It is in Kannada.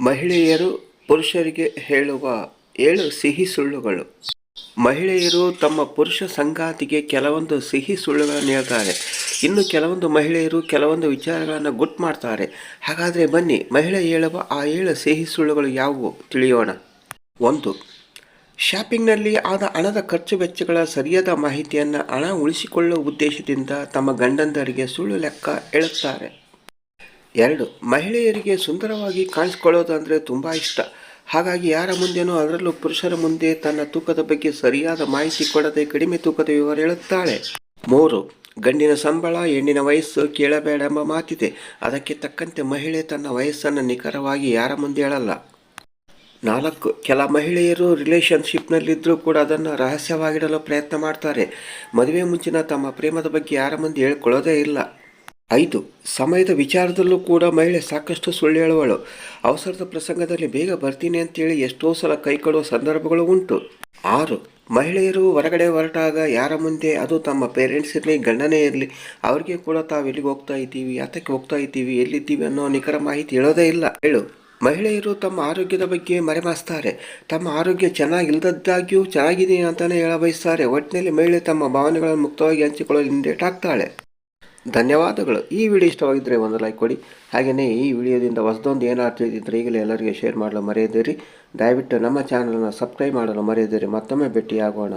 ಮಹಿಳೆಯರು ಪುರುಷರಿಗೆ ಹೇಳುವ ಏಳು ಸಿಹಿ ಸುಳ್ಳುಗಳು. ಮಹಿಳೆಯರು ತಮ್ಮ ಪುರುಷ ಸಂಗಾತಿಗೆ ಕೆಲವೊಂದು ಸಿಹಿ ಸುಳ್ಳುಗಳನ್ನು ಹೇಳ್ತಾರೆ. ಇನ್ನು ಕೆಲವೊಂದು ಮಹಿಳೆಯರು ಕೆಲವೊಂದು ವಿಚಾರಗಳನ್ನು ಗುಟ್ ಮಾಡ್ತಾರೆ. ಹಾಗಾದರೆ ಬನ್ನಿ, ಮಹಿಳೆ ಹೇಳುವ ಆ ಏಳು ಸಿಹಿ ಸುಳ್ಳುಗಳು ಯಾವುವು ತಿಳಿಯೋಣ. ಒಂದು, ಶಾಪಿಂಗ್ನಲ್ಲಿ ಆದ ಹಣದ ಖರ್ಚು ವೆಚ್ಚಗಳ ಸರಿಯಾದ ಮಾಹಿತಿಯನ್ನು ಹಣ ಉಳಿಸಿಕೊಳ್ಳುವ ಉದ್ದೇಶದಿಂದ ತಮ್ಮ ಗಂಡಂದರಿಗೆ ಸುಳ್ಳು ಲೆಕ್ಕ ಹೇಳುತ್ತಾರೆ. ಎರಡು, ಮಹಿಳೆಯರಿಗೆ ಸುಂದರವಾಗಿ ಕಾಣಿಸ್ಕೊಳ್ಳೋದು ಅಂದರೆ ತುಂಬ ಇಷ್ಟ. ಹಾಗಾಗಿ ಯಾರ ಮುಂದೆನೂ ಅದರಲ್ಲೂ ಪುರುಷರ ಮುಂದೆ ತನ್ನ ತೂಕದ ಬಗ್ಗೆ ಸರಿಯಾದ ಮಾಹಿತಿ ಕೊಡದೆ ಕಡಿಮೆ ತೂಕದ ವಿವರ ಹೇಳುತ್ತಾಳೆ. ಮೂರು, ಗಂಡಿನ ಸಂಬಳ, ಹೆಣ್ಣಿನ ವಯಸ್ಸು ಕೇಳಬೇಡ ಎಂಬ ಮಾತಿದೆ. ಅದಕ್ಕೆ ತಕ್ಕಂತೆ ಮಹಿಳೆ ತನ್ನ ವಯಸ್ಸನ್ನು ನಿಖರವಾಗಿ ಯಾರ ಮುಂದೆ ಹೇಳಲ್ಲ. ನಾಲ್ಕು, ಕೆಲ ಮಹಿಳೆಯರು ರಿಲೇಷನ್ಶಿಪ್ನಲ್ಲಿದ್ದರೂ ಕೂಡ ಅದನ್ನು ರಹಸ್ಯವಾಗಿಡಲು ಪ್ರಯತ್ನ ಮಾಡ್ತಾರೆ. ಮದುವೆ ಮುಂಚಿನ ತಮ್ಮ ಪ್ರೇಮದ ಬಗ್ಗೆ ಯಾರ ಮುಂದೆ ಹೇಳ್ಕೊಳ್ಳೋದೇ ಇಲ್ಲ. ಐದು. ಸಮಯದ ವಿಚಾರದಲ್ಲೂ ಕೂಡ ಮಹಿಳೆ ಸಾಕಷ್ಟು ಸುಳ್ಳು ಹೇಳುವಳು. ಅವಸರದ ಪ್ರಸಂಗದಲ್ಲಿ ಬೇಗ ಬರ್ತೀನಿ ಅಂತೇಳಿ ಎಷ್ಟೋ ಸಲ ಕೈ ಕೊಡುವ ಸಂದರ್ಭಗಳು ಉಂಟು. ಆರು. ಮಹಿಳೆಯರು ಹೊರಗಡೆ ಹೊರಟಾಗ ಯಾರ ಮುಂದೆ? ಅದು ತಮ್ಮ ಪೇರೆಂಟ್ಸ್ ಇರಲಿ, ಗಂಡನೇ ಇರಲಿ. ಅವ್ರಿಗೆ ಕೂಡ ತಾವು ಎಲ್ಲಿಗೆ ಹೋಗ್ತಾ ಇದ್ದೀವಿ, ಯಾತಕ್ಕೆ ಹೋಗ್ತಾ ಇದ್ದೀವಿ, ಎಲ್ಲಿದ್ದೀವಿ ಅನ್ನೋ ನಿಖರ ಮಾಹಿತಿ ಹೇಳೋದೇ ಇಲ್ಲ. ಹೇಳು ಮಹಿಳೆಯರು ತಮ್ಮ ಆರೋಗ್ಯದ ಬಗ್ಗೆ ಮರೆಮಾಸ್ತಾರೆ ತಮ್ಮ ಆರೋಗ್ಯ ಚೆನ್ನಾಗಿಲ್ಲದಾಗ್ಯೂ ಚೆನ್ನಾಗಿದೆ ಅಂತಲೇ ಹೇಳ ಬಯಸ್ತಾರೆ ಒಟ್ಟಿನಲ್ಲಿ ಮಹಿಳೆ ತಮ್ಮ ಭಾವನೆಗಳನ್ನು ಮುಕ್ತವಾಗಿ ಹಂಚಿಕೊಳ್ಳಲು ಹಿಂದೇಟಾಗ್ತಾಳೆ ಧನ್ಯವಾದಗಳು. ಈ ವಿಡಿಯೋ ಇಷ್ಟವಾಗಿದ್ದರೆ ಒಂದು ಲೈಕ್ ಕೊಡಿ. ಹಾಗೆಯೇ ಈ ವಿಡಿಯೋದಿಂದ ಹೊಸದೊಂದು ಏನಾದರೂ ತಿಳಿದಿದ್ದರೆ ಈಗಲೇ ಎಲ್ಲರಿಗೆ ಶೇರ್ ಮಾಡಲು ಮರೆಯದಿರಿ. ದಯವಿಟ್ಟು ನಮ್ಮ ಚಾನಲನ್ನು ಸಬ್ಸ್ಕ್ರೈಬ್ ಮಾಡಲು ಮರೆಯದಿರಿ. ಮತ್ತೊಮ್ಮೆ ಭೇಟಿಯಾಗೋಣ.